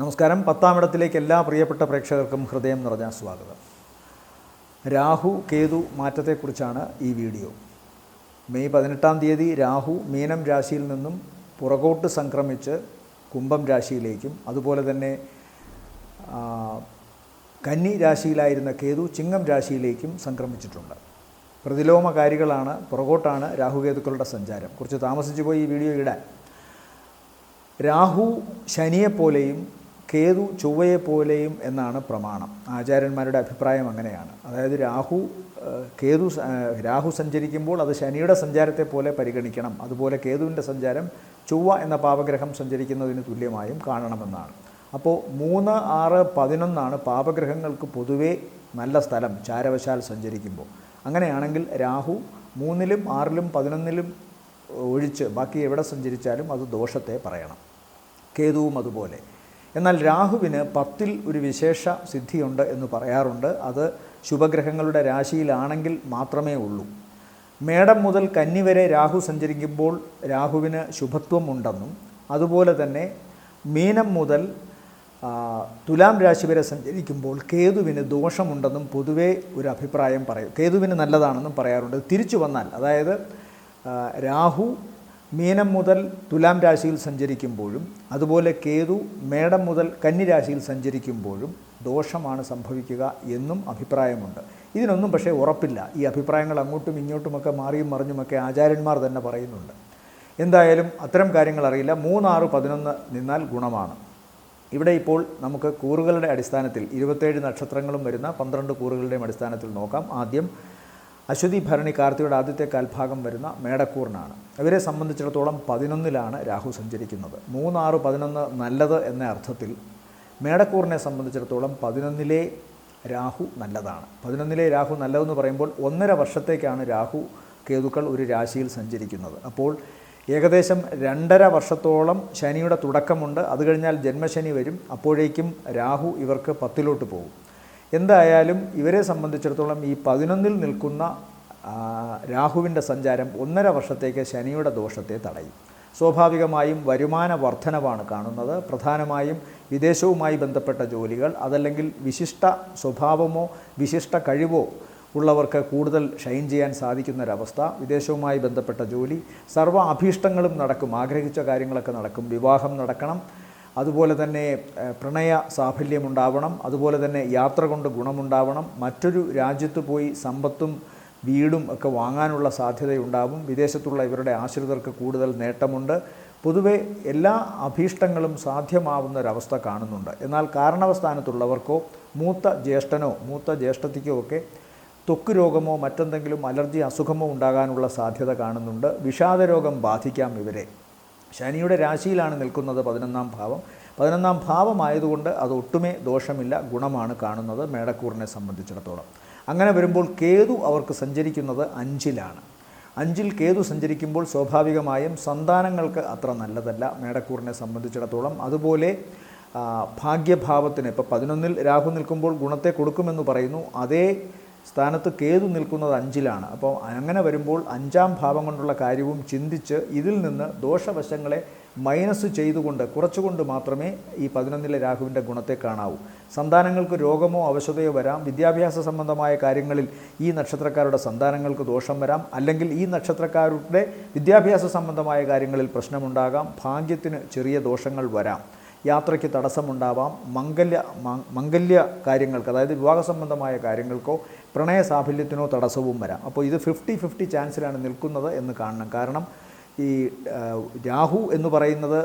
നമസ്കാരം. പത്താമിടത്തിലേക്ക് എല്ലാ പ്രിയപ്പെട്ട പ്രേക്ഷകർക്കും ഹൃദയം നിറഞ്ഞ സ്വാഗതം. രാഹു കേതു മാറ്റത്തെക്കുറിച്ചാണ് ഈ വീഡിയോ. മെയ് പതിനെട്ടാം തീയതി രാഹു മീനം രാശിയിൽ നിന്നും പുറകോട്ട് സംക്രമിച്ച് കുംഭം രാശിയിലേക്കും അതുപോലെ തന്നെ കന്നി രാശിയിലായിരുന്ന കേതു ചിങ്ങം രാശിയിലേക്കും സംക്രമിച്ചിട്ടുണ്ട്. പ്രതിലോമകാരികളാണ് പുറകോട്ടാണ് രാഹുകേതുക്കളുടെ സഞ്ചാരം. കുറച്ച് താമസിച്ചു പോയി ഈ വീഡിയോ ഇടാൻ. രാഹു ശനിയെപ്പോലെയും കേതു ചൊവ്വയെപ്പോലെയും എന്നാണ് പ്രമാണം. ആചാര്യന്മാരുടെ അഭിപ്രായം അങ്ങനെയാണ്. അതായത് രാഹു കേതു രാഹു സഞ്ചരിക്കുമ്പോൾ അത് ശനിയുടെ സഞ്ചാരത്തെ പോലെ പരിഗണിക്കണം. അതുപോലെ കേതുവിന്റെ സഞ്ചാരം ചൊവ്വ എന്ന പാപഗ്രഹം സഞ്ചരിക്കുന്നതിന് തുല്യമായും കാണണമെന്നാണ്. അപ്പോൾ മൂന്ന് ആറ് പതിനൊന്നാണ് പാപഗ്രഹങ്ങൾക്ക് പൊതുവേ നല്ല സ്ഥലം ചാരവശാൽ സഞ്ചരിക്കുമ്പോൾ. അങ്ങനെയാണെങ്കിൽ രാഹു മൂന്നിലും ആറിലും പതിനൊന്നിലും ഒഴിച്ച് ബാക്കി എവിടെ സഞ്ചരിച്ചാലും അത് ദോഷത്തെ പറയണം. കേതുവും അതുപോലെ. എന്നാൽ രാഹുവിന് പത്തിൽ ഒരു വിശേഷ സിദ്ധിയുണ്ട് എന്ന് പറയാറുണ്ട്. അത് ശുഭഗ്രഹങ്ങളുടെ രാശിയിലാണെങ്കിൽ മാത്രമേ ഉള്ളൂ. മേടം മുതൽ കന്നി വരെ രാഹു സഞ്ചരിക്കുമ്പോൾ രാഹുവിന് ശുഭത്വം ഉണ്ടെന്നും അതുപോലെ തന്നെ മീനം മുതൽ തുലാം രാശി വരെ സഞ്ചരിക്കുമ്പോൾ കേതുവിന് ദോഷമുണ്ടെന്നും പൊതുവേ ഒരു അഭിപ്രായം പറയും. കേതുവിന് നല്ലതാണെന്നും പറയാറുണ്ട്. തിരിച്ചു വന്നാൽ അതായത് രാഹു മീനം മുതൽ തുലാം രാശിയിൽ സഞ്ചരിക്കുമ്പോഴും അതുപോലെ കേതു മേടം മുതൽ കന്നിരാശിയിൽ സഞ്ചരിക്കുമ്പോഴും ദോഷമാണ് സംഭവിക്കുക എന്നും അഭിപ്രായമുണ്ട്. ഇതിനൊന്നും പക്ഷേ ഉറപ്പില്ല. ഈ അഭിപ്രായങ്ങൾ അങ്ങോട്ടും ഇങ്ങോട്ടുമൊക്കെ മാറിയും മറിഞ്ഞുമൊക്കെ ആചാര്യന്മാർ തന്നെ പറയുന്നുണ്ട്. എന്തായാലും അത്തരം കാര്യങ്ങൾ അറിയില്ല. മൂന്നാറ് പതിനൊന്ന് നിന്നാൽ ഗുണമാണ്. ഇവിടെ ഇപ്പോൾ നമുക്ക് കൂറുകളുടെ അടിസ്ഥാനത്തിൽ ഇരുപത്തേഴ് നക്ഷത്രങ്ങളും വരുന്ന പന്ത്രണ്ട് കൂറുകളുടെയും അടിസ്ഥാനത്തിൽ നോക്കാം. ആദ്യം അശ്വതി ഭരണി കാർത്തിയുടെ ആദ്യത്തെ കാൽഭാഗം വരുന്ന മേടക്കൂറിനാണ്. ഇവരെ സംബന്ധിച്ചിടത്തോളം പതിനൊന്നിലാണ് രാഹു സഞ്ചരിക്കുന്നത്. മൂന്നാറ് പതിനൊന്ന് നല്ലത് എന്ന അർത്ഥത്തിൽ മേടക്കൂറിനെ സംബന്ധിച്ചിടത്തോളം പതിനൊന്നിലെ രാഹു നല്ലതാണ്. പതിനൊന്നിലെ രാഹു നല്ലതെന്ന് പറയുമ്പോൾ ഒന്നര വർഷത്തേക്കാണ് രാഹു കേതുക്കൾ ഒരു രാശിയിൽ സഞ്ചരിക്കുന്നത്. അപ്പോൾ ഏകദേശം രണ്ടര വർഷത്തോളം ശനിയുടെ തുടക്കമുണ്ട്. അത് കഴിഞ്ഞാൽ ജന്മശനി വരും. അപ്പോഴേക്കും രാഹു ഇവർക്ക് പത്തിലോട്ട് പോകും. എന്തായാലും ഇവരെ സംബന്ധിച്ചിടത്തോളം ഈ പതിനൊന്നിൽ നിൽക്കുന്ന രാഹുവിന്റെ സഞ്ചാരം ഒന്നര വർഷത്തേക്ക് ശനിയുടെ ദോഷത്തെ തടയും. സ്വാഭാവികമായും വരുമാന വർധനവാണ് കാണുന്നത്. പ്രധാനമായും വിദേശവുമായി ബന്ധപ്പെട്ട ജോലികൾ അതല്ലെങ്കിൽ വിശിഷ്ട സ്വഭാവമോ വിശിഷ്ട കഴിവോ ഉള്ളവർക്ക് കൂടുതൽ ഷൈൻ ചെയ്യാൻ സാധിക്കുന്നൊരവസ്ഥ. വിദേശവുമായി ബന്ധപ്പെട്ട ജോലി സർവ അഭീഷ്ടങ്ങളും നടക്കും. ആഗ്രഹിച്ച കാര്യങ്ങളൊക്കെ നടക്കും. വിവാഹം നടക്കണം. അതുപോലെ തന്നെ പ്രണയ സാഫല്യമുണ്ടാവണം അതുപോലെ തന്നെ യാത്ര കൊണ്ട് ഗുണമുണ്ടാവണം മറ്റൊരു രാജ്യത്ത് പോയി സമ്പത്തും വീടും ഒക്കെ വാങ്ങാനുള്ള സാധ്യതയുണ്ടാവും. വിദേശത്തുള്ള ഇവരുടെ ആശ്രിതർക്ക് കൂടുതൽ നേട്ടമുണ്ട്. പൊതുവെ എല്ലാ അഭീഷ്ടങ്ങളും സാധ്യമാവുന്ന ഒരവസ്ഥ കാണുന്നുണ്ട്. എന്നാൽ കാരണവസ്ഥാനത്തുള്ളവർക്കോ മൂത്ത ജ്യേഷ്ഠനോ മൂത്ത ജ്യേഷ്ഠത്തിക്കോ ഒക്കെ ത്വക്ക് രോഗമോ മറ്റെന്തെങ്കിലും അലർജി അസുഖമോ ഉണ്ടാകാനുള്ള സാധ്യത കാണുന്നുണ്ട്. വിഷാദരോഗം ബാധിക്കാം ഇവരെ. ശനിയുടെ രാശിയിലാണ് നിൽക്കുന്നത് പതിനൊന്നാം ഭാവം. പതിനൊന്നാം ഭാവമായതുകൊണ്ട് അത് ഒട്ടുമേ ദോഷമില്ല ഗുണമാണ് കാണുന്നത് മേടക്കൂറിനെ സംബന്ധിച്ചിടത്തോളം. അങ്ങനെ വരുമ്പോൾ കേതു അവർക്ക് സഞ്ചരിക്കുന്നത് അഞ്ചിലാണ്. അഞ്ചിൽ കേതു സഞ്ചരിക്കുമ്പോൾ സ്വാഭാവികമായും സന്താനങ്ങൾക്ക് അത്ര നല്ലതല്ല മേടക്കൂറിനെ സംബന്ധിച്ചിടത്തോളം. അതുപോലെ ഭാഗ്യഭാവത്തിന് ഇപ്പോൾ പതിനൊന്നിൽ രാഹു നിൽക്കുമ്പോൾ ഗുണത്തെ കൊടുക്കുമെന്ന് പറയുന്നു. അതേ സ്ഥാനത്ത് കേതു നിൽക്കുന്നത് അഞ്ചിലാണ്. അപ്പോൾ അങ്ങനെ വരുമ്പോൾ അഞ്ചാം ഭാവം കൊണ്ടുള്ള കാര്യവും ചിന്തിച്ച് ഇതിൽ നിന്ന് ദോഷവശങ്ങളെ മൈനസ് ചെയ്തുകൊണ്ട് കുറച്ചുകൊണ്ട് മാത്രമേ ഈ പതിനൊന്നിലെ രാഹുവിന്റെ ഗുണത്തെ കാണാവൂ. സന്താനങ്ങൾക്ക് രോഗമോ അവശതയോ വരാം. വിദ്യാഭ്യാസ സംബന്ധമായ കാര്യങ്ങളിൽ ഈ നക്ഷത്രക്കാരുടെ സന്താനങ്ങൾക്ക് ദോഷം വരാം. അല്ലെങ്കിൽ ഈ നക്ഷത്രക്കാരുടെ വിദ്യാഭ്യാസ സംബന്ധമായ കാര്യങ്ങളിൽ പ്രശ്നമുണ്ടാകാം. ഭാഗ്യത്തിന് ചെറിയ ദോഷങ്ങൾ വരാം. യാത്രയ്ക്ക് തടസ്സമുണ്ടാവാം. മംഗല്യ മംഗല്യ കാര്യങ്ങൾക്ക് അതായത് വിവാഹ സംബന്ധമായ കാര്യങ്ങൾക്കോ പ്രണയ സാഫല്യത്തിനോ തടസ്സവും വരാം. അപ്പോൾ ഇത് ഫിഫ്റ്റി ഫിഫ്റ്റി ചാൻസിലാണ് നിൽക്കുന്നത് എന്ന് കാണണം. കാരണം ഈ രാഹു എന്ന് പറയുന്നത്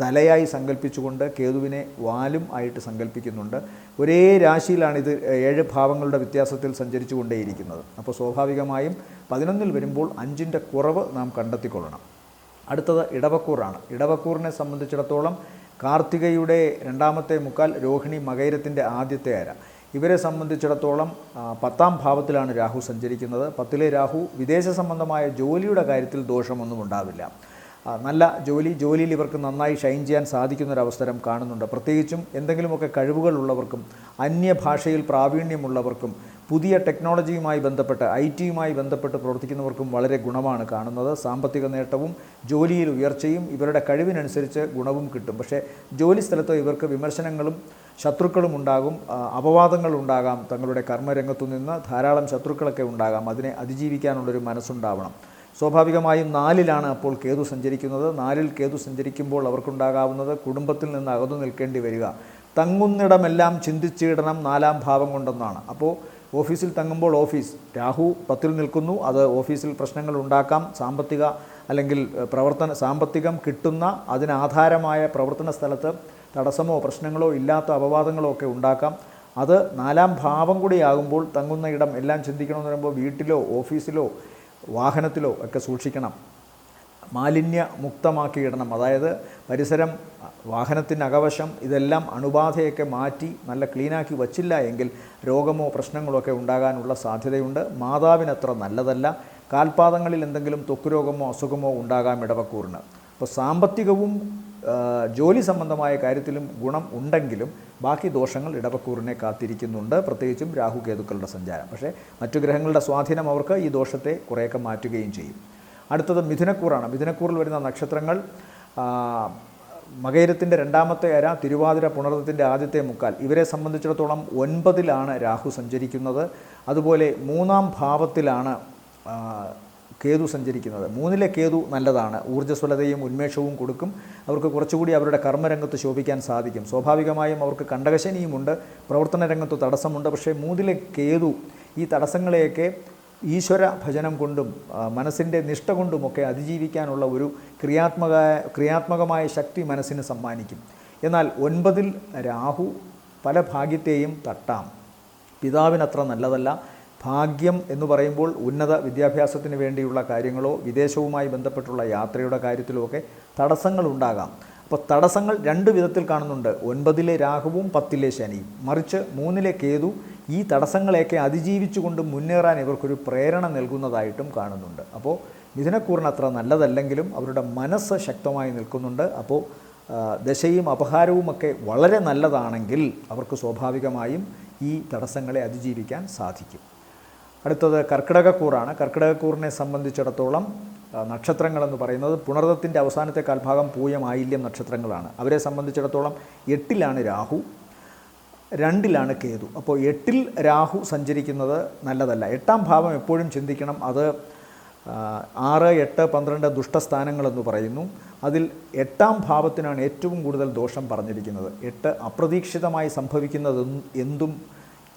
തലയായി സങ്കല്പിച്ചുകൊണ്ട് കേതുവിനെ വാലും ആയിട്ട് സങ്കല്പിക്കുന്നുണ്ട് ഒരേ രാശിയിലാണ് ഇത് ഏഴ് ഭാവങ്ങളുടെ വ്യത്യാസത്തിൽ സഞ്ചരിച്ചു കൊണ്ടേയിരിക്കുന്നത് അപ്പോൾ സ്വാഭാവികമായും പതിനൊന്നിൽ വരുമ്പോൾ അഞ്ചിന്റെ കുറവ് നാം കണ്ടെത്തിക്കൊള്ളണം. അടുത്തത് ഇടവക്കൂറാണ്. ഇടവക്കൂറിനെ സംബന്ധിച്ചിടത്തോളം കാർത്തികയുടെ രണ്ടാമത്തെ മുക്കാൽ രോഹിണി മകൈരത്തിന്റെ ആദ്യത്തെ അര. ഇവരെ സംബന്ധിച്ചിടത്തോളം പത്താം ഭാവത്തിലാണ് രാഹു സഞ്ചരിക്കുന്നത്. പത്തിലെ രാഹു വിദേശ സംബന്ധമായ ജോലിയുടെ കാര്യത്തിൽ ദോഷമൊന്നും ഉണ്ടാവില്ല. നല്ല ജോലി ജോലിയിൽ ഇവർക്ക് നന്നായി ഷൈൻ ചെയ്യാൻ സാധിക്കുന്നൊരവസരം കാണുന്നുണ്ട്. പ്രത്യേകിച്ചും എന്തെങ്കിലുമൊക്കെ കഴിവുകളുള്ളവർക്കും അന്യഭാഷയിൽ പ്രാവീണ്യമുള്ളവർക്കും പുതിയ ടെക്നോളജിയുമായി ബന്ധപ്പെട്ട് ഐ ടിയുമായി ബന്ധപ്പെട്ട് പ്രവർത്തിക്കുന്നവർക്കും വളരെ ഗുണമാണ് കാണുന്നത്. സാമ്പത്തിക നേട്ടവും ജോലിയിൽ ഉയർച്ചയും ഇവരുടെ കഴിവിനനുസരിച്ച് ഗുണവും കിട്ടും. പക്ഷേ ജോലി സ്ഥലത്ത് ഇവർക്ക് വിമർശനങ്ങളും ശത്രുക്കളും ഉണ്ടാകും അപവാദങ്ങൾ ഉണ്ടാകാം തങ്ങളുടെ കർമ്മരംഗത്തു നിന്ന് ധാരാളം ശത്രുക്കളൊക്കെ ഉണ്ടാകാം. അതിനെ അതിജീവിക്കാനുള്ളൊരു മനസ്സുണ്ടാവണം. സ്വാഭാവികമായും നാലിലാണ് അപ്പോൾ കേതു സഞ്ചരിക്കുന്നത്. നാലിൽ കേതു സഞ്ചരിക്കുമ്പോൾ അവർക്കുണ്ടാകാവുന്നത് കുടുംബത്തിൽ നിന്ന് അകന്നു നിൽക്കേണ്ടി വരിക. തങ്ങുന്നിടമെല്ലാം ചിന്തിച്ചിടണം നാലാം ഭാവം കൊണ്ടെന്നാണ്. അപ്പോൾ ഓഫീസിൽ തങ്ങുമ്പോൾ ഓഫീസ്. രാഹു പത്തിൽ നിൽക്കുന്നു. അത് ഓഫീസിൽ പ്രശ്നങ്ങൾ ഉണ്ടാക്കാം. സാമ്പത്തിക അല്ലെങ്കിൽ പ്രവർത്തന സാമ്പത്തികം കിട്ടുന്ന അതിനാധാരമായ പ്രവർത്തന സ്ഥലത്ത് തടസ്സമോ പ്രശ്നങ്ങളോ ഇല്ലാത്ത അപവാദങ്ങളോ ഒക്കെ ഉണ്ടാക്കാം. അത് നാലാം ഭാവം കൂടിയാകുമ്പോൾ തങ്ങുന്ന ഇടം എല്ലാം ചിന്തിക്കണമെന്ന് പറയുമ്പോൾ വീട്ടിലോ ഓഫീസിലോ വാഹനത്തിലോ ഒക്കെ സൂക്ഷിക്കണം. മാലിന്യ മുക്തമാക്കിയിടണം അതായത് പരിസരം വാഹനത്തിന്റെ അകവശം ഇതെല്ലാം അണുബാധയൊക്കെ മാറ്റി നല്ല ക്ലീനാക്കി വച്ചില്ല എങ്കിൽ രോഗമോ പ്രശ്നങ്ങളോ ഒക്കെ ഉണ്ടാകാനുള്ള സാധ്യതയുണ്ട്. മാതാവിനത്ര നല്ലതല്ല. കാൽപാദങ്ങളിൽ എന്തെങ്കിലും ത്വക്ക് രോഗമോ അസുഖമോ ഉണ്ടാകാം ഇടവക്കൂറിന്. അപ്പോൾ സാമ്പത്തികവും ജോലി സംബന്ധമായ കാര്യത്തിലും ഗുണം ഉണ്ടെങ്കിലും ബാക്കി ദോഷങ്ങൾ ഇടവക്കൂറിനെ കാത്തിരിക്കുന്നുണ്ട്. പ്രത്യേകിച്ചും രാഹു കേതുക്കളുടെ സഞ്ചാരം. പക്ഷേ മറ്റു ഗ്രഹങ്ങളുടെ സ്വാധീനം അവർക്ക് ഈ ദോഷത്തെ കുറേയൊക്കെ മാറ്റുകയും ചെയ്യും. അടുത്തത് മിഥുനക്കൂറാണ്. മിഥുനക്കൂറിൽ വരുന്ന നക്ഷത്രങ്ങൾ മകയിരത്തിന്റെ രണ്ടാമത്തെ അര തിരുവാതിര പുണർന്നത്തിന്റെ ആദ്യത്തെ മുക്കാൽ. ഇവരെ സംബന്ധിച്ചിടത്തോളം ഒൻപതിലാണ് രാഹു സഞ്ചരിക്കുന്നത്. അതുപോലെ മൂന്നാം ഭാവത്തിലാണ് കേതു സഞ്ചരിക്കുന്നത്. മൂന്നിലെ കേതു നല്ലതാണ്. ഊർജസ്വലതയും ഉന്മേഷവും കൊടുക്കും. അവർക്ക് കുറച്ചുകൂടി അവരുടെ കർമ്മരംഗത്ത് ശോഭിക്കാൻ സാധിക്കും. സ്വാഭാവികമായും അവർക്ക് കണ്ടകശനിയുമുണ്ട്. പ്രവർത്തന രംഗത്ത് തടസ്സമുണ്ട്. പക്ഷേ മൂന്നിലെ കേതു ഈ തടസ്സങ്ങളെയൊക്കെ ഈശ്വര ഭജനം കൊണ്ടും മനസ്സിന്റെ നിഷ്ഠ കൊണ്ടുമൊക്കെ അതിജീവിക്കാനുള്ള ഒരു ക്രിയാത്മക ക്രിയാത്മകമായ ശക്തി മനസ്സിന് സമ്മാനിക്കും. എന്നാൽ ഒൻപതിൽ രാഹു പല ഭാഗ്യത്തെയും തട്ടാം. പിതാവിനത്ര നല്ലതല്ല. ഭാഗ്യം എന്ന് പറയുമ്പോൾ ഉന്നത വിദ്യാഭ്യാസത്തിന് വേണ്ടിയുള്ള കാര്യങ്ങളോ വിദേശവുമായി ബന്ധപ്പെട്ടുള്ള യാത്രയുടെ കാര്യത്തിലോ ഒക്കെ തടസ്സങ്ങൾ ഉണ്ടാകാം. അപ്പോൾ തടസ്സങ്ങൾ രണ്ട് വിധത്തിൽ കാണുന്നുണ്ട്. ഒൻപതിലെ രാഹുവും പത്തിലെ ശനിയും. മറിച്ച് മൂന്നിലെ കേതു ഈ തടസ്സങ്ങളെയൊക്കെ അതിജീവിച്ചുകൊണ്ട് മുന്നേറാൻ ഇവർക്കൊരു പ്രേരണ നൽകുന്നതായിട്ടും കാണുന്നുണ്ട്. അപ്പോൾ മിഥുനക്കൂറിന് അത്ര നല്ലതല്ലെങ്കിലും അവരുടെ മനസ്സ് ശക്തമായി നിൽക്കുന്നുണ്ട്. അപ്പോൾ ദശയും അപഹാരവുമൊക്കെ വളരെ നല്ലതാണെങ്കിൽ അവർക്ക് സ്വാഭാവികമായും ഈ തടസ്സങ്ങളെ അതിജീവിക്കാൻ സാധിക്കും. അടുത്തത് കർക്കിടകക്കൂറാണ്. കർക്കിടകക്കൂറിനെ സംബന്ധിച്ചിടത്തോളം നക്ഷത്രങ്ങളെന്ന് പറയുന്നത് പുണർദത്തിന്റെ അവസാനത്തെ കാൽഭാഗം പൂയം ആയില്യം നക്ഷത്രങ്ങളാണ്. അവരെ സംബന്ധിച്ചിടത്തോളം എട്ടിലാണ് രാഹു. രണ്ടിലാണ് കേതു. അപ്പോൾ എട്ടിൽ രാഹു സഞ്ചരിക്കുന്നത് നല്ലതല്ല. എട്ടാം ഭാവം എപ്പോഴും ചിന്തിക്കണം. അത് ആറ് എട്ട് പന്ത്രണ്ട് ദുഷ്ടസ്ഥാനങ്ങളെന്ന് പറയുന്നു. അതിൽ എട്ടാം ഭാവത്തിനാണ് ഏറ്റവും കൂടുതൽ ദോഷം പറഞ്ഞിരിക്കുന്നത്. എട്ട് അപ്രതീക്ഷിതമായി സംഭവിക്കുന്നത് എന്തും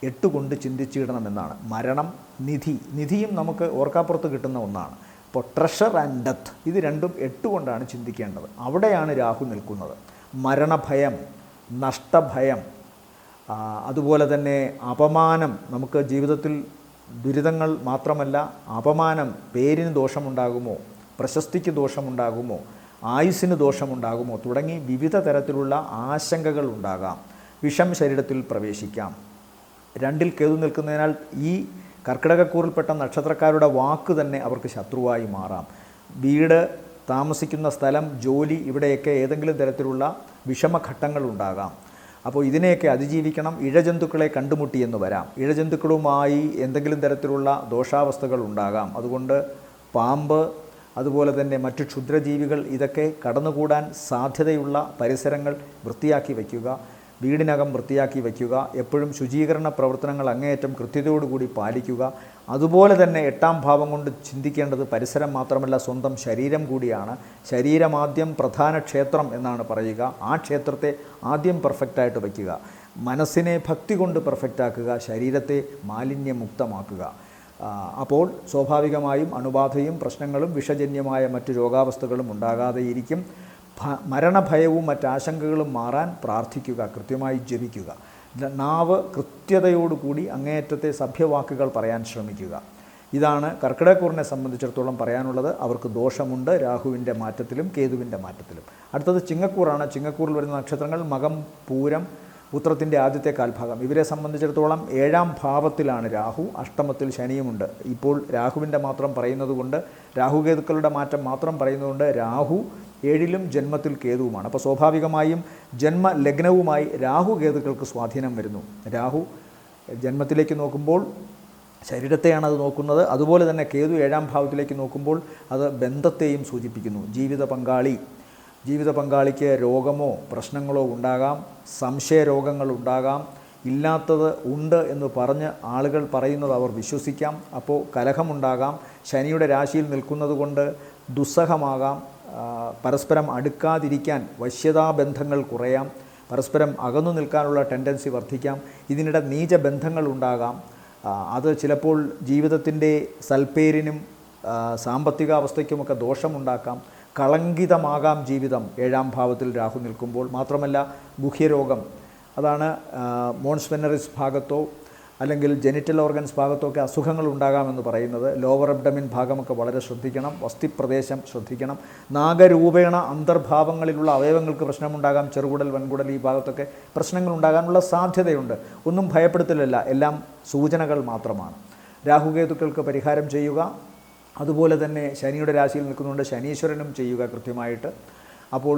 എട്ട് കൊണ്ട് ചിന്തിച്ചിടണമെന്നാണ്. മരണം നിധി. നിധിയും നമുക്ക് ഓർക്കാപ്പുറത്ത് കിട്ടുന്ന ഒന്നാണ്. അപ്പോൾ ട്രഷർ ആൻഡ് ഡെത്ത് ഇത് രണ്ടും എട്ട് കൊണ്ടാണ് ചിന്തിക്കേണ്ടത്. അവിടെയാണ് രാഹു നിൽക്കുന്നത്. മരണഭയം നഷ്ടഭയം അതുപോലെ തന്നെ അപമാനം നമുക്ക് ജീവിതത്തിൽ ദുരിതങ്ങൾ മാത്രമല്ല അപമാനം പേരിന് ദോഷമുണ്ടാകുമോ പ്രശസ്തിക്ക് ദോഷമുണ്ടാകുമോ ആയുസ്സിന് ദോഷമുണ്ടാകുമോ തുടങ്ങി വിവിധ തരത്തിലുള്ള ആശങ്കകൾ ഉണ്ടാകാം. വിഷം ശരീരത്തിൽ പ്രവേശിക്കാം. രണ്ടിൽ കേതു നിൽക്കുന്നതിനാൽ ഈ കർക്കിടകക്കൂറിൽപ്പെട്ട നക്ഷത്രക്കാരുടെ വാക്ക് തന്നെ അവർക്ക് ശത്രുവായി മാറാം. വീട് താമസിക്കുന്ന സ്ഥലം ജോലി ഇവിടെയൊക്കെ ഏതെങ്കിലും തരത്തിലുള്ള വിഷമഘട്ടങ്ങൾ ഉണ്ടാകാം. അപ്പോൾ ഇതിനെയൊക്കെ അതിജീവിക്കണം ഇഴജന്തുക്കളെ കണ്ടുമുട്ടിയെന്ന് വരാം. ഇഴജന്തുക്കളുമായി എന്തെങ്കിലും തരത്തിലുള്ള ദോഷാവസ്ഥകൾ ഉണ്ടാകാം. അതുകൊണ്ട് പാമ്പ് അതുപോലെ തന്നെ മറ്റു ക്ഷുദ്രജീവികൾ ഇതൊക്കെ കടന്നുകൂടാൻ സാധ്യതയുള്ള പരിസരങ്ങൾ വൃത്തിയാക്കി വയ്ക്കുക. വീടിനകം വൃത്തിയാക്കി വയ്ക്കുക എപ്പോഴും ശുചീകരണ പ്രവർത്തനങ്ങൾ അങ്ങേയറ്റം കൃത്യതയോടുകൂടി പാലിക്കുക. അതുപോലെ തന്നെ എട്ടാം ഭാവം കൊണ്ട് ചിന്തിക്കേണ്ടത് പരിസരം മാത്രമല്ല സ്വന്തം ശരീരം കൂടിയാണ്. ശരീരമാദ്യം പ്രധാന ക്ഷേത്രം എന്നാണ് പറയുക. ആ ക്ഷേത്രത്തെ ആദ്യം പെർഫെക്റ്റായിട്ട് വയ്ക്കുക. മനസ്സിനെ ഭക്തി കൊണ്ട് പെർഫെക്റ്റാക്കുക ശരീരത്തെ മാലിന്യമുക്തമാക്കുക. അപ്പോൾ സ്വാഭാവികമായും അണുബാധയും പ്രശ്നങ്ങളും വിഷജന്യമായ മറ്റു രോഗാവസ്ഥകളും ഉണ്ടാകാതെയിരിക്കും. മരണഭയവും മറ്റാശങ്കകളും മാറാൻ പ്രാർത്ഥിക്കുക കൃത്യമായി ജപിക്കുക. നാവ് കൃത്യതയോടുകൂടി അങ്ങേയറ്റത്തെ സഭ്യവാക്കുകൾ പറയാൻ ശ്രമിക്കുക. ഇതാണ് കർക്കിടകക്കൂറിനെ സംബന്ധിച്ചിടത്തോളം പറയാനുള്ളത്. അവർക്ക് ദോഷമുണ്ട്. രാഹുവിന്റെ മാറ്റത്തിലും കേതുവിന്റെ മാറ്റത്തിലും. അടുത്തത് ചിങ്ങക്കൂറാണ്. ചിങ്ങക്കൂറിൽ വരുന്ന നക്ഷത്രങ്ങൾ മകം പൂരം പുത്രത്തിന്റെ ആദ്യത്തെ കാൽഭാഗം. ഇവരെ സംബന്ധിച്ചിടത്തോളം ഏഴാം ഭാവത്തിലാണ് രാഹു. അഷ്ടമത്തിൽ ശനിയുമുണ്ട്. ഇപ്പോൾ രാഹുവിന്റെ മാത്രം പറയുന്നതുകൊണ്ട് രാഹുകേതുക്കളുടെ മാറ്റം മാത്രം പറയുന്നതുകൊണ്ട് രാഹു ഏഴിലും ജന്മത്തിൽ കേതുവുമാണ്. അപ്പോൾ സ്വാഭാവികമായും ജന്മ ലഗ്നവുമായി രാഹു കേതുക്കൾക്ക് സ്വാധീനം വരുന്നു. രാഹു ജന്മത്തിലേക്ക് നോക്കുമ്പോൾ ശരീരത്തെയാണ് അത് നോക്കുന്നത്. അതുപോലെ തന്നെ കേതു ഏഴാം ഭാവത്തിലേക്ക് നോക്കുമ്പോൾ അത് ബന്ധത്തെയും സൂചിപ്പിക്കുന്നു. ജീവിത പങ്കാളി. ജീവിത പങ്കാളിക്ക് രോഗമോ പ്രശ്നങ്ങളോ ഉണ്ടാകാം. സംശയ രോഗങ്ങൾ ഉണ്ടാകാം. ഇല്ലാത്തത് ഉണ്ട് എന്ന് പറഞ്ഞ് ആളുകൾ പറയുന്നത് അവർ വിശ്വസിക്കാം. അപ്പോൾ കലഹമുണ്ടാകാം. ശനിയുടെ രാശിയിൽ നിൽക്കുന്നത് കൊണ്ട് ദുസ്സഹമാകാം. പരസ്പരം അടുക്കാതിരിക്കാൻ വശ്യതാബന്ധങ്ങൾ കുറയാം പരസ്പരം അകന്നു നിൽക്കാനുള്ള ടെൻഡൻസി വർദ്ധിക്കാം ഇതിനിടെ നീച ബന്ധങ്ങൾ ഉണ്ടാകാം അത് ചിലപ്പോൾ ജീവിതത്തിന്റെ സൽപ്പേരിനും സാമ്പത്തികാവസ്ഥയ്ക്കുമൊക്കെ സാമ്പത്തിക ദോഷമുണ്ടാക്കാം. കളങ്കിതമാകാം ജീവിതം ഏഴാം ഭാവത്തിൽ രാഹു നിൽക്കുമ്പോൾ. മാത്രമല്ല ഗുഹ്യരോഗം. അതാണ് മോൺസ്വെനറിസ് ഭാഗത്തോ അല്ലെങ്കിൽ ജെനിറ്റൽ ഓർഗൻസ് ഭാഗത്തൊക്കെ അസുഖങ്ങൾ ഉണ്ടാകാമെന്ന് പറയുന്നത് ലോവർ അബ്ഡമിൻ ഭാഗമൊക്കെ വളരെ ശ്രദ്ധിക്കണം വസ്തിപ്രദേശം ശ്രദ്ധിക്കണം നാഗരൂപേണ അന്തർഭാവങ്ങളിലുള്ള അവയവങ്ങൾക്ക് പ്രശ്നമുണ്ടാകാം ചെറുകുടൽ വൻകുടൽ ഈ ഭാഗത്തൊക്കെ പ്രശ്നങ്ങൾ ഉണ്ടാകാനുള്ള സാധ്യതയുണ്ട്. ഒന്നും ഭയപ്പെടുത്തലല്ല എല്ലാം സൂചനകൾ മാത്രമാണ്. രാഹുകേതുക്കൾക്ക് പരിഹാരം ചെയ്യുക അതുപോലെ തന്നെ ശനിയുടെ രാശിയിൽ നിൽക്കുന്നുണ്ട് ശനീശ്വരനും ചെയ്യുക കൃത്യമായിട്ട്. അപ്പോൾ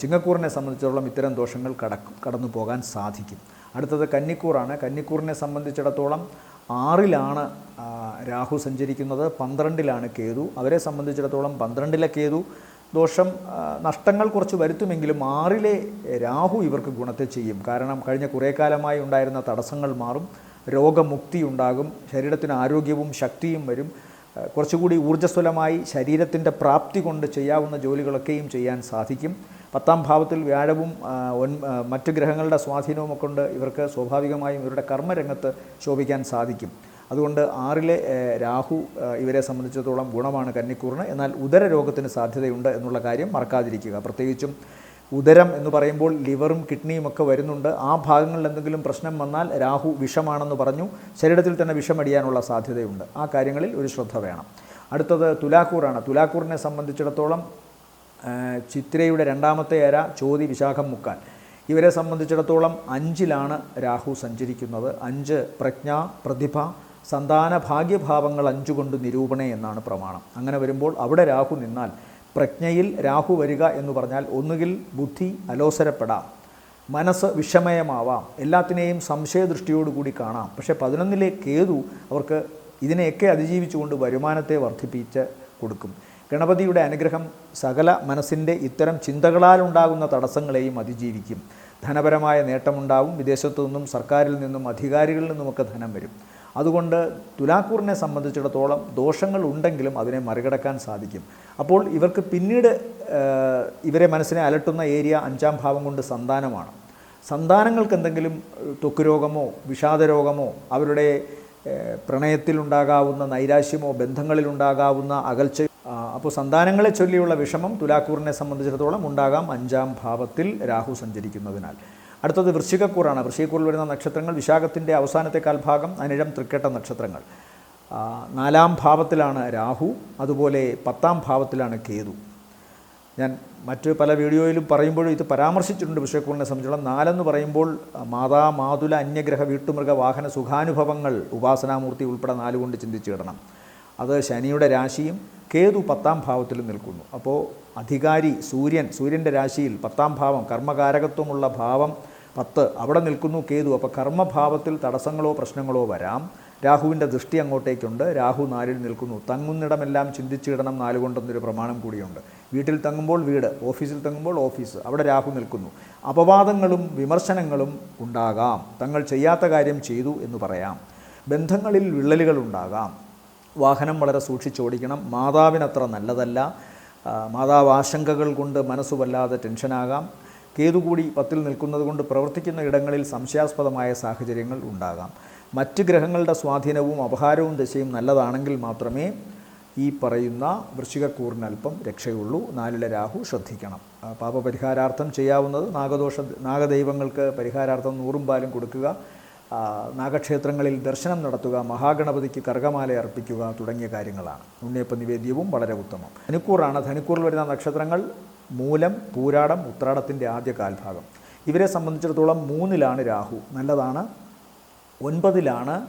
ചിങ്ങക്കൂറിനെ സംബന്ധിച്ചിടത്തോളം ഇത്തരം ദോഷങ്ങൾ കടക്കും കടന്നു പോകാൻ സാധിക്കും. അടുത്തത് കന്നിക്കൂറാണ്. കന്നിക്കൂറിനെ സംബന്ധിച്ചിടത്തോളം ആറിലാണ് രാഹു സഞ്ചരിക്കുന്നത്. പന്ത്രണ്ടിലാണ് കേതു. അവരെ സംബന്ധിച്ചിടത്തോളം പന്ത്രണ്ടിലെ കേതു. ദോഷം നഷ്ടങ്ങൾ കുറച്ച് വരുത്തുമെങ്കിലും ആറിലെ രാഹു ഇവർക്ക് ഗുണത്തെ ചെയ്യും. കാരണം കഴിഞ്ഞ കുറേ കാലമായി ഉണ്ടായിരുന്ന തടസ്സങ്ങൾ മാറും രോഗമുക്തി ഉണ്ടാകും ശരീരത്തിന് ആരോഗ്യവും ശക്തിയും വരും. കുറച്ചുകൂടി ഊർജസ്വലമായി ശരീരത്തിന്റെ പ്രാപ്തി കൊണ്ട് ചെയ്യാവുന്ന ജോലികളൊക്കെയും ചെയ്യാൻ സാധിക്കും. പത്താം ഭാവത്തിൽ വ്യാഴവും മറ്റ് ഗ്രഹങ്ങളുടെ സ്വാധീനവും ഒക്കെ കൊണ്ട് ഇവർക്ക് സ്വാഭാവികമായും ഇവരുടെ കർമ്മരംഗത്ത് ശോഭിക്കാൻ സാധിക്കും. അതുകൊണ്ട് ആറിലെ രാഹു ഇവരെ സംബന്ധിച്ചിടത്തോളം ഗുണമാണ് കന്നിക്കൂറിന്. എന്നാൽ ഉദര രോഗത്തിന് സാധ്യതയുണ്ട് എന്നുള്ള കാര്യം മറക്കാതിരിക്കുക. പ്രത്യേകിച്ചും ഉദരം എന്ന് പറയുമ്പോൾ ലിവറും കിഡ്നിയും ഒക്കെ വരുന്നുണ്ട്. ആ ഭാഗങ്ങളിൽ എന്തെങ്കിലും പ്രശ്നം വന്നാൽ രാഹു വിഷമാണെന്ന് പറഞ്ഞു ശരീരത്തിൽ തന്നെ വിഷമടിയാനുള്ള സാധ്യതയുണ്ട്. ആ കാര്യങ്ങളിൽ ഒരു ശ്രദ്ധ വേണം. അടുത്തത് തുലാക്കൂറാണ്. തുലാക്കൂറിനെ സംബന്ധിച്ചിടത്തോളം ചിത്രയുടെ രണ്ടാമത്തെ ഏര ചോതി വിശാഖം മുക്കാൻ. ഇവരെ സംബന്ധിച്ചിടത്തോളം അഞ്ചിലാണ് രാഹു സഞ്ചരിക്കുന്നത്. അഞ്ച് പ്രജ്ഞ പ്രതിഭ സന്താന ഭാഗ്യഭാവങ്ങൾ അഞ്ചുകൊണ്ട് നിരൂപണേ എന്നാണ് പ്രമാണം. അങ്ങനെ വരുമ്പോൾ അവിടെ രാഹു നിന്നാൽ പ്രജ്ഞയിൽ രാഹു വരിക എന്ന് പറഞ്ഞാൽ ഒന്നുകിൽ ബുദ്ധി അലോസരപ്പെടാം മനസ്സ് വിഷമയമാവാം എല്ലാത്തിനെയും സംശയദൃഷ്ടിയോടുകൂടി കാണാം. പക്ഷേ പതിനൊന്നിലെ കേതു അവർക്ക് ഇതിനെയൊക്കെ അതിജീവിച്ചുകൊണ്ട് വരുമാനത്തെ വർദ്ധിപ്പിച്ച് കൊടുക്കും. ഗണപതിയുടെ അനുഗ്രഹം സകല മനസ്സിന്റെ ഇത്തരം ചിന്തകളാലുണ്ടാകുന്ന തടസ്സങ്ങളെയും അതിജീവിക്കും. ധനപരമായ നേട്ടമുണ്ടാവും. വിദേശത്തു നിന്നും സർക്കാരിൽ നിന്നും അധികാരികളിൽ നിന്നുമൊക്കെ ധനം വരും. അതുകൊണ്ട് തുലാക്കൂറിനെ സംബന്ധിച്ചിടത്തോളം ദോഷങ്ങൾ ഉണ്ടെങ്കിലും അതിനെ മറികടക്കാൻ സാധിക്കും. അപ്പോൾ ഇവർക്ക് പിന്നീട് ഇവരെ മനസ്സിനെ അലട്ടുന്ന ഏരിയ അഞ്ചാം ഭാവം കൊണ്ട് സന്താനമാണ്. സന്താനങ്ങൾക്ക് എന്തെങ്കിലും ത്വക്ക് രോഗമോ വിഷാദരോഗമോ അവരുടെ പ്രണയത്തിലുണ്ടാകാവുന്ന നൈരാശ്യമോ ബന്ധങ്ങളിലുണ്ടാകാവുന്ന അകൽച്ച അപ്പോൾ സന്താനങ്ങളെ ചൊല്ലിയുള്ള വിഷമം തുലാക്കൂറിനെ സംബന്ധിച്ചിടത്തോളം ഉണ്ടാകാം അഞ്ചാം ഭാവത്തിൽ രാഹു സഞ്ചരിക്കുന്നതിനാൽ. അടുത്തത് വൃശ്ചികക്കൂറാണ്. വൃശ്ചികക്കൂറിൽ വരുന്ന നക്ഷത്രങ്ങൾ വിശാഖത്തിന്റെ അവസാനത്തെ കാൽഭാഗം അനിഴം തൃക്കേട്ട നക്ഷത്രങ്ങൾ. നാലാം ഭാവത്തിലാണ് രാഹു അതുപോലെ പത്താം ഭാവത്തിലാണ് കേതു. ഞാൻ മറ്റ് പല വീഡിയോയിലും പറയുമ്പോഴും ഇത് പരാമർശിച്ചിട്ടുണ്ട് വിഷയക്കൂറിനെ സംബന്ധിച്ചിടത്തോളം. നാലെന്ന് പറയുമ്പോൾ മാതാ മാതുല അന്യഗ്രഹ വീട്ടുമൃഗ വാഹന സുഖാനുഭവങ്ങൾ ഉപാസനാമൂർത്തി ഉൾപ്പെടെ നാലുകൊണ്ട് ചിന്തിച്ചിടണം അത് ശനിയുടെ രാശിയും കേതു പത്താം ഭാവത്തിലും നിൽക്കുന്നു. അപ്പോൾ അധികാരി സൂര്യൻ സൂര്യന്റെ രാശിയിൽ പത്താം ഭാവം കർമ്മകാരകത്വമുള്ള ഭാവം പത്ത് അവിടെ നിൽക്കുന്നു കേതു. അപ്പോൾ കർമ്മഭാവത്തിൽ തടസ്സങ്ങളോ പ്രശ്നങ്ങളോ വരാം. രാഹുവിന്റെ ദൃഷ്ടി അങ്ങോട്ടേക്കുണ്ട്. രാഹു നാലിൽ നിൽക്കുന്നു. തങ്ങുന്നിടമെല്ലാം ചിന്തിച്ചിടണം നാലുകൊണ്ടെന്നൊരു പ്രമാണം കൂടിയുണ്ട്. വീട്ടിൽ തങ്ങുമ്പോൾ വീട് ഓഫീസിൽ തങ്ങുമ്പോൾ ഓഫീസ് അവിടെ രാഹു നിൽക്കുന്നു. അപവാദങ്ങളും വിമർശനങ്ങളും ഉണ്ടാകാം. തങ്ങൾ ചെയ്യാത്ത കാര്യം ചെയ്തു എന്ന് പറയാം. ബന്ധങ്ങളിൽ വിള്ളലുകൾ ഉണ്ടാകാം. വാഹനം വളരെ സൂക്ഷിച്ചോടിക്കണം. മാതാവിനത്ര നല്ലതല്ല. മാതാവ് ആശങ്കകൾ കൊണ്ട് മനസ്സ് വല്ലാതെ ടെൻഷനാകാം. കേതുകൂടി പത്തിൽ നിൽക്കുന്നത് കൊണ്ട് പ്രവർത്തിക്കുന്ന ഇടങ്ങളിൽ സംശയാസ്പദമായ സാഹചര്യങ്ങൾ ഉണ്ടാകാം. മറ്റ് ഗ്രഹങ്ങളുടെ സ്വാധീനവും അപഹാരവും ദശയും നല്ലതാണെങ്കിൽ മാത്രമേ ഈ പറയുന്ന വൃശ്ചികക്കൂറിന് അല്പം രക്ഷയുള്ളൂ. നാലിലെ രാഹു ശ്രദ്ധിക്കണം. പാപപരിഹാരാർത്ഥം ചെയ്യാവുന്നത് നാഗദോഷ നാഗദൈവങ്ങൾക്ക് പരിഹാരാർത്ഥം നൂറും പാലും കൊടുക്കുക. നാഗക്ഷേത്രങ്ങളിൽ ദർശനം നടത്തുക മഹാഗണപതിക്ക് കർഗമാല അർപ്പിക്കുക തുടങ്ങിയ കാര്യങ്ങളാണ്. ഉണ്ണിയപ്പ നിവേദ്യവും വളരെ ഉത്തമം. ധനുക്കൂറാണ്. ധനുക്കൂറിൽ വരുന്ന നക്ഷത്രങ്ങൾ മൂലം പൂരാടം ഉത്രാടത്തിന്റെ ആദ്യ കാൽഭാഗം. ഇവരെ സംബന്ധിച്ചിടത്തോളം മൂന്നിലാണ് രാഹു. നല്ലതാണ്. ഒൻപതിലാണ്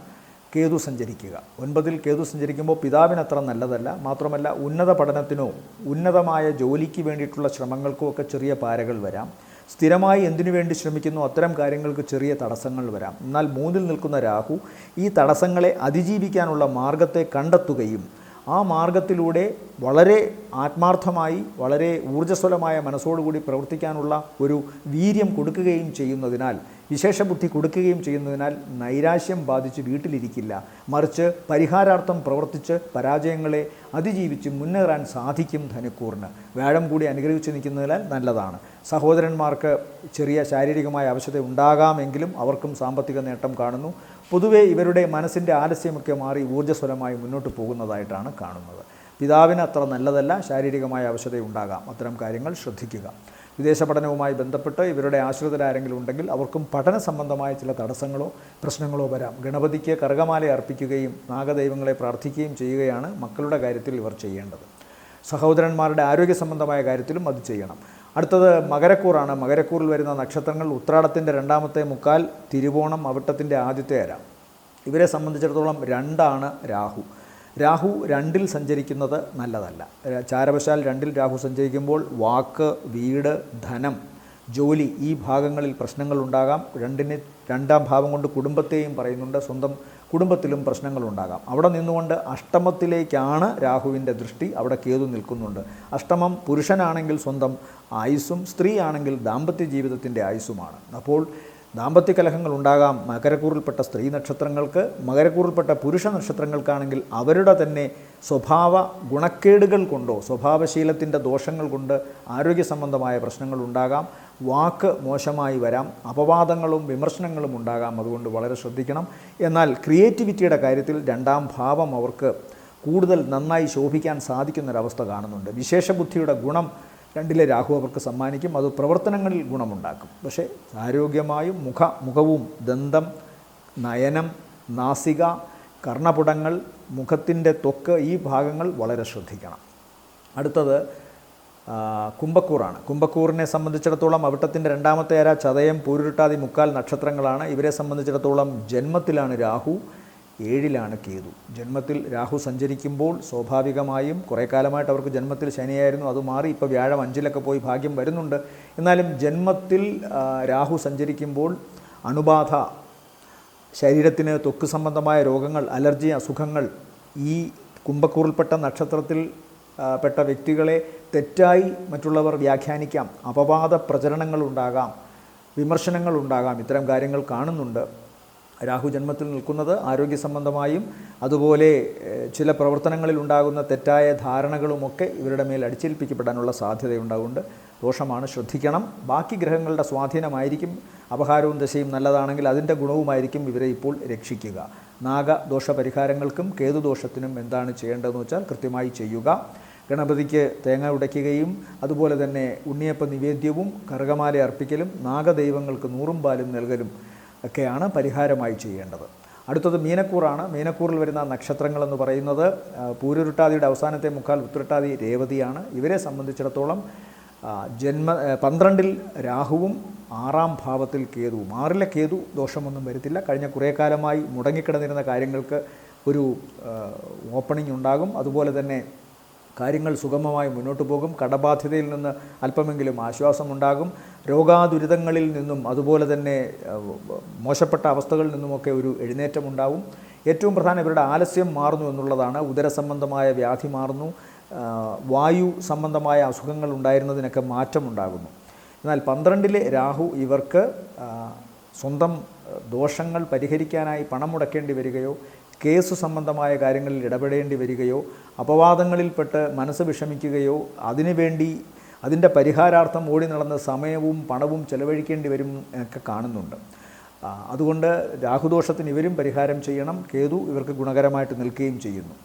കേതു സഞ്ചരിക്കുക. ഒൻപതിൽ കേതു സഞ്ചരിക്കുമ്പോൾ പിതാവിനത്ര നല്ലതല്ല. മാത്രമല്ല ഉന്നത പഠനത്തിനോ ഉന്നതമായ ജോലിക്ക് വേണ്ടിയിട്ടുള്ള ശ്രമങ്ങൾക്കോ ഒക്കെ ചെറിയ പാരകൾ വരാം. സ്ഥിരമായി എന്തിനു വേണ്ടി ശ്രമിക്കുന്നു? അത്തരം കാര്യങ്ങൾക്ക് ചെറിയ തടസ്സങ്ങൾ വരാം. എന്നാൽ മൂന്നിൽ നിൽക്കുന്ന രാഹു ഈ തടസ്സങ്ങളെ അതിജീവിക്കാനുള്ള മാർഗത്തെ കണ്ടെത്തുകയും ആ മാർഗത്തിലൂടെ വളരെ ആത്മാർത്ഥമായി വളരെ ഊർജസ്വലമായ മനസ്സോടുകൂടി പ്രവർത്തിക്കാനുള്ള ഒരു വീര്യം കൊടുക്കുകയും ചെയ്യുന്നതിനാൽ വിശേഷബുദ്ധി കൊടുക്കുകയും ചെയ്യുന്നതിനാൽ നൈരാശ്യം ബാധിച്ച് വീട്ടിലിരിക്കില്ല. മറിച്ച് പരിഹാരാർത്ഥം പ്രവർത്തിച്ച് പരാജയങ്ങളെ അതിജീവിച്ച് മുന്നേറാൻ സാധിക്കും ധനുക്കൂറിന്. വേഴം കൂടി അനുഗ്രഹിച്ച് നിൽക്കുന്നതിനാൽ നല്ലതാണ്. സഹോദരന്മാർക്ക് ചെറിയ ശാരീരികമായ ആവശ്യത ഉണ്ടാകാമെങ്കിലും അവർക്കും സാമ്പത്തിക നേട്ടം കാണുന്നു. പൊതുവെ ഇവരുടെ മനസ്സിന്റെ ആലസ്യമൊക്കെ മാറി ഊർജസ്വലമായി മുന്നോട്ട് പോകുന്നതായിട്ടാണ് കാണുന്നത്. പിതാവിന് അത്ര നല്ലതല്ല ശാരീരികമായ അവശതയുണ്ടാകാം. അത്തരം കാര്യങ്ങൾ ശ്രദ്ധിക്കുക. വിദേശ പഠനവുമായി ബന്ധപ്പെട്ട് ഇവരുടെ ആശ്രിതരാരെങ്കിലും ഉണ്ടെങ്കിൽ അവർക്കും പഠന സംബന്ധമായ ചില തടസ്സങ്ങളോ പ്രശ്നങ്ങളോ വരാം. ഗണപതിക്ക് കറുകമാല അർപ്പിക്കുകയും നാഗദൈവങ്ങളെ പ്രാർത്ഥിക്കുകയും ചെയ്യുകയാണ് മക്കളുടെ കാര്യത്തിൽ ഇവർ ചെയ്യേണ്ടത്. സഹോദരന്മാരുടെ ആരോഗ്യ സംബന്ധമായ കാര്യത്തിലും അത് ചെയ്യണം. അടുത്തത് മകരക്കൂറാണ്. മകരക്കൂറിൽ വരുന്ന നക്ഷത്രങ്ങൾ ഉത്രാടത്തിന്റെ രണ്ടാമത്തെ മുക്കാൽ തിരുവോണം അവിട്ടത്തിന്റെ ആദ്യത്തെ അര. ഇവരെ സംബന്ധിച്ചിടത്തോളം രണ്ടാണ് രാഹു. രാഹു രണ്ടിൽ സഞ്ചരിക്കുന്നത് നല്ലതല്ല. ചാരവശാൽ രണ്ടിൽ രാഹു സഞ്ചരിക്കുമ്പോൾ വാക്ക് വീട് ധനം ജോലി ഈ ഭാഗങ്ങളിൽ പ്രശ്നങ്ങൾ ഉണ്ടാകാം രണ്ടിന് രണ്ടാം ഭാവം കൊണ്ട് കുടുംബത്തെയും പറയുന്നുണ്ട്. സ്വന്തം കുടുംബത്തിലും പ്രശ്നങ്ങളുണ്ടാകാം. അവിടെ നിന്നുകൊണ്ട് അഷ്ടമത്തിലേക്കാണ് രാഹുവിന്റെ ദൃഷ്ടി. അവിടെ കേതു നിൽക്കുന്നുണ്ട്. അഷ്ടമം പുരുഷനാണെങ്കിൽ സ്വന്തം ആയുസ്സും സ്ത്രീ ആണെങ്കിൽ ദാമ്പത്യ ജീവിതത്തിന്റെ ആയുസ്സുമാണ്. അപ്പോൾ ദാമ്പത്യ കലഹങ്ങൾ ഉണ്ടാകാം. മകരക്കൂറിൽപ്പെട്ട സ്ത്രീ നക്ഷത്രങ്ങൾക്ക് മകരക്കൂറിൽപ്പെട്ട പുരുഷ നക്ഷത്രങ്ങൾക്കാണെങ്കിൽ അവരുടെ തന്നെ സ്വഭാവ ഗുണക്കേടുകൾ കൊണ്ടോ സ്വഭാവശീലത്തിന്റെ ദോഷങ്ങൾ കൊണ്ട് ആരോഗ്യ സംബന്ധമായ പ്രശ്നങ്ങൾ ഉണ്ടാകാം. വാക്ക് മോശമായി വരാം. അപവാദങ്ങളും വിമർശനങ്ങളും ഉണ്ടാകാം. അതുകൊണ്ട് വളരെ ശ്രദ്ധിക്കണം. എന്നാൽ ക്രിയേറ്റിവിറ്റിയുടെ കാര്യത്തിൽ രണ്ടാം ഭാവം അവർക്ക് കൂടുതൽ നന്നായി ശോഭിക്കാൻ സാധിക്കുന്നൊരവസ്ഥ കാണുന്നുണ്ട്. വിശേഷബുദ്ധിയുടെ ഗുണം രണ്ടിലെ രാഹു അവർക്ക് സമ്മാനിക്കും അത് പ്രവർത്തനങ്ങളിൽ ഗുണമുണ്ടാക്കും. പക്ഷേ ആരോഗ്യമായും മുഖ മുഖവും ദന്തം നയനം നാസിക കർണപുടങ്ങൾ മുഖത്തിന്റെ തൊക്ക് ഈ ഭാഗങ്ങൾ വളരെ ശ്രദ്ധിക്കണം. അടുത്തത് കുംഭക്കൂറാണ്. കുംഭക്കൂറിനെ സംബന്ധിച്ചിടത്തോളം അവിട്ടത്തിന്റെ രണ്ടാമത്തെ അര ചതയം പൂരുരുട്ടാതി മുക്കാൽ നക്ഷത്രങ്ങളാണ്. ഇവരെ സംബന്ധിച്ചിടത്തോളം ജന്മത്തിലാണ് രാഹു. ഏഴിലാണ് കേതു. ജന്മത്തിൽ രാഹു സഞ്ചരിക്കുമ്പോൾ സ്വാഭാവികമായും കുറേ കാലമായിട്ട് അവർക്ക് ജന്മത്തിൽ ശനിയായിരുന്നു. അത് മാറി ഇപ്പോൾ വ്യാഴം അഞ്ചിലൊക്കെ പോയി ഭാഗ്യം വരുന്നുണ്ട്. എന്നാലും ജന്മത്തിൽ രാഹു സഞ്ചരിക്കുമ്പോൾ അണുബാധ ശരീരത്തിന് തൊക്ക് സംബന്ധമായ രോഗങ്ങൾ അലർജി അസുഖങ്ങൾ ഈ കുംഭക്കൂറിൽപ്പെട്ട നക്ഷത്രത്തിൽ പെട്ട വ്യക്തികളെ തെറ്റായി മറ്റുള്ളവർ വ്യാഖ്യാനിക്കാം. അപവാദ പ്രചരണങ്ങളുണ്ടാകാം വിമർശനങ്ങളുണ്ടാകാം. ഇത്തരം കാര്യങ്ങൾ കാണുന്നുണ്ട്. രാഹു ജന്മത്തിൽ നിൽക്കുന്നത് ആരോഗ്യ സംബന്ധമായും അതുപോലെ ചില പ്രവർത്തനങ്ങളിൽ ഉണ്ടാകുന്ന തെറ്റായ ധാരണകളുമൊക്കെ ഇവരുടെ മേൽ അടിച്ചേൽപ്പിക്കപ്പെടാനുള്ള സാധ്യതയുണ്ടാകുന്നുണ്ട് ദോഷമാണ് ശ്രദ്ധിക്കണം. ബാക്കി ഗ്രഹങ്ങളുടെ സ്വാധീനമായിരിക്കും. അപഹാരവും ദശയും നല്ലതാണെങ്കിൽ അതിന്റെ ഗുണവുമായിരിക്കും ഇവരെ ഇപ്പോൾ രക്ഷിക്കുക. നാഗദോഷ പരിഹാരങ്ങൾക്കും കേതുദോഷത്തിനും എന്താണ് ചെയ്യേണ്ടതെന്ന് വെച്ചാൽ കൃത്യമായി ചെയ്യുക. ഗണപതിക്ക് തേങ്ങ ഉടയ്ക്കുകയും അതുപോലെ തന്നെ ഉണ്ണിയപ്പ നിവേദ്യവും കറുകമാല അർപ്പിക്കലും നാഗദൈവങ്ങൾക്ക് നൂറും പാലും നൽകലും ഒക്കെയാണ് പരിഹാരമായി ചെയ്യേണ്ടത്. അടുത്തത് മീനക്കൂറാണ്. മീനക്കൂറിൽ വരുന്ന നക്ഷത്രങ്ങൾ എന്ന് പറയുന്നത് പൂരുരുട്ടാതിയുടെ അവസാനത്തെ മുക്കാൽ ഉത്തുരുട്ടാതി രേവതിയാണ്. ഇവരെ സംബന്ധിച്ചിടത്തോളം ജന്മ പന്ത്രണ്ടിൽ രാഹുവും ആറാം ഭാവത്തിൽ കേതുവും. ആറിലെ കേതു ദോഷമൊന്നും വരുത്തില്ല. കഴിഞ്ഞ കുറേ കാലമായി മുടങ്ങിക്കിടന്നിരുന്ന കാര്യങ്ങൾക്ക് ഒരു ഓപ്പണിംഗ് ഉണ്ടാകും. അതുപോലെ തന്നെ കാര്യങ്ങൾ സുഗമമായി മുന്നോട്ട് പോകും. കടബാധ്യതയിൽ നിന്ന് അല്പമെങ്കിലും ആശ്വാസമുണ്ടാകും. രോഗാദുരിതങ്ങളിൽ നിന്നും അതുപോലെ തന്നെ മോശപ്പെട്ട അവസ്ഥകളിൽ നിന്നുമൊക്കെ ഒരു എഴുന്നേറ്റമുണ്ടാവും. ഏറ്റവും പ്രധാനം ഇവരുടെ ആലസ്യം മാറുന്നു എന്നുള്ളതാണ്. ഉദരസംബന്ധമായ വ്യാധി മാറുന്നു. വായു സംബന്ധമായ അസുഖങ്ങൾ ഉണ്ടായിരുന്നതിനൊക്കെ മാറ്റമുണ്ടാകുന്നു. എന്നാൽ പന്ത്രണ്ടിലെ രാഹു ഇവർക്ക് സ്വന്തം ദോഷങ്ങൾ പരിഹരിക്കാനായി പണം മുടക്കേണ്ടി വരികയോ കേസ് സംബന്ധമായ കാര്യങ്ങളിൽ ഇടപെടേണ്ടി വരികയോ അപവാദങ്ങളിൽപ്പെട്ട് മനസ്സ് വിഷമിക്കുകയോ അതിനുവേണ്ടി അതിന്റെ പരിഹാരാർത്ഥം ഓടി നടന്ന സമയവും പണവും ചെലവഴിക്കേണ്ടി വരും ഒക്കെ കാണുന്നുണ്ട്. അതുകൊണ്ട് രാഹുദോഷത്തിന് ഇവരും പരിഹാരം ചെയ്യണം. കേതു ഇവർക്ക് ഗുണകരമായിട്ട് നിൽക്കുകയും ചെയ്യുന്നു.